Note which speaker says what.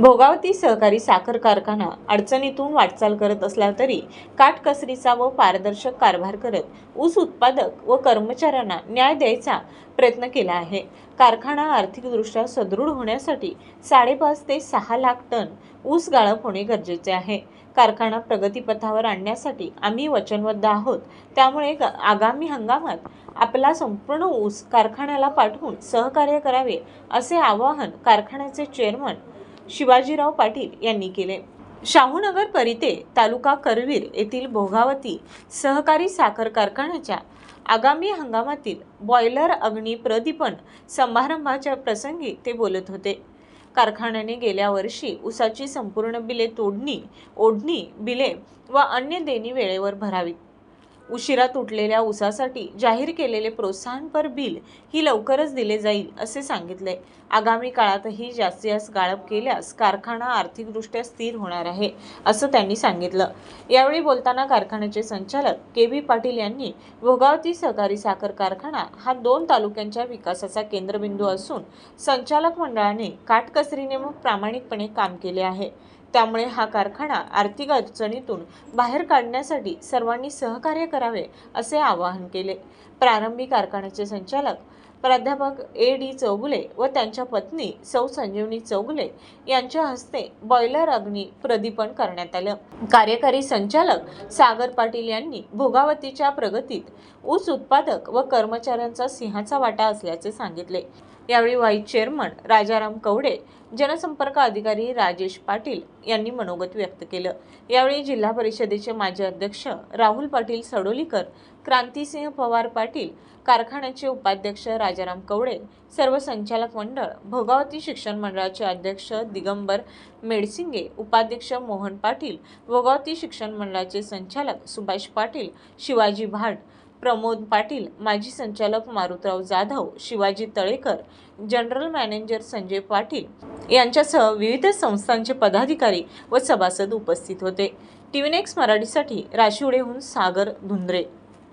Speaker 1: भोगावती सहकारी साखर कारखाना अडचणीतून वाटचाल करत असला तरी काटकसरीचा व पारदर्शक कारभार करत ऊस उत्पादक व कर्मचाऱ्यांना न्याय द्यायचा प्रयत्न केला आहे. कारखाना आर्थिकदृष्ट्या सदृढ होण्यासाठी साडेपाच ते सहा लाख टन ऊस गाळप होणे गरजेचे आहे. कारखाना प्रगतीपथावर आणण्यासाठी आम्ही वचनबद्ध आहोत. त्यामुळे आगामी हंगामात आपला संपूर्ण ऊस कारखान्याला पाठवून सहकार्य करावे असे आवाहन कारखान्याचे चेअरमन शिवाजीराव पाटील यांनी केले. शाहूनगर परिते तालुका करवीर येथील भोगावती सहकारी साखर कारखान्याच्या आगामी हंगामातील बॉयलर अग्नी प्रदीपन समारंभाच्या प्रसंगी ते बोलत होते. कारखान्याने गेल्या वर्षी ऊसाची संपूर्ण बिले तोडणी ओढणी बिले व अन्य देणी वेळेवर भरावीत. उशिरा तुटलेल्या ऊसासाठी जाहीर केलेले प्रोत्साहनपर बिल ही लवकरच दिले जाईल असे सांगितले. आगामी काळातही जास्तीत जास्त गाळप केल्यास कारखाना आर्थिकदृष्ट्या स्थिर होणार आहे असं त्यांनी सांगितलं. यावेळी बोलताना कारखान्याचे संचालक के बी पाटील यांनी भोगावती सहकारी साखर कारखाना हा दोन तालुक्यांच्या विकासाचा केंद्रबिंदू असून संचालक मंडळाने काटकसरीने मग प्रामाणिकपणे काम केले आहे. त्यामुळे हा कारखाना आर्थिक अडचणीतून बाहेर काढण्यासाठी सर्वांनी सहकार्य करावे असे आवाहन केले. प्रारंभी कारखान्याचे संचालक प्राध्यापक ए डी चौगुले व त्यांच्या पत्नी सौ संजीवनी चौगुले यांच्या हस्ते बॉयलर अग्नी प्रदीपन करण्यात आलं. कार्यकारी संचालक सागर पाटील यांनी भोगावतीच्या प्रगतीत ऊस उत्पादक व कर्मचाऱ्यांचा सिंहाचा वाटा असल्याचे सांगितले. यावेळी व्हाईस चेअरमन राजाराम कवडे जनसंपर्क अधिकारी राजेश पाटील यांनी मनोगत व्यक्त केलं. यावेळी जिल्हा परिषदेचे माजी अध्यक्ष राहुल पाटील सडोलीकर क्रांतिसिंह पवार पाटील कारखान्याचे उपाध्यक्ष राजाराम कवडे सर्व संचालक मंडळ भोगावती शिक्षण मंडळाचे अध्यक्ष दिगंबर मेडसिंगे उपाध्यक्ष मोहन पाटील भोगावती शिक्षण मंडळाचे संचालक सुभाष पाटील शिवाजी भाट प्रमोद पाटील माजी संचालक मारुतराव जाधव शिवाजी तळेकर जनरल मॅनेजर संजय पाटील यांच्यासह विविध संस्थांचे पदाधिकारी व सभासद उपस्थित होते. टीव्ही नेक्स्ट मराठीसाठी राशिवडेहून सागर धुंद्रे.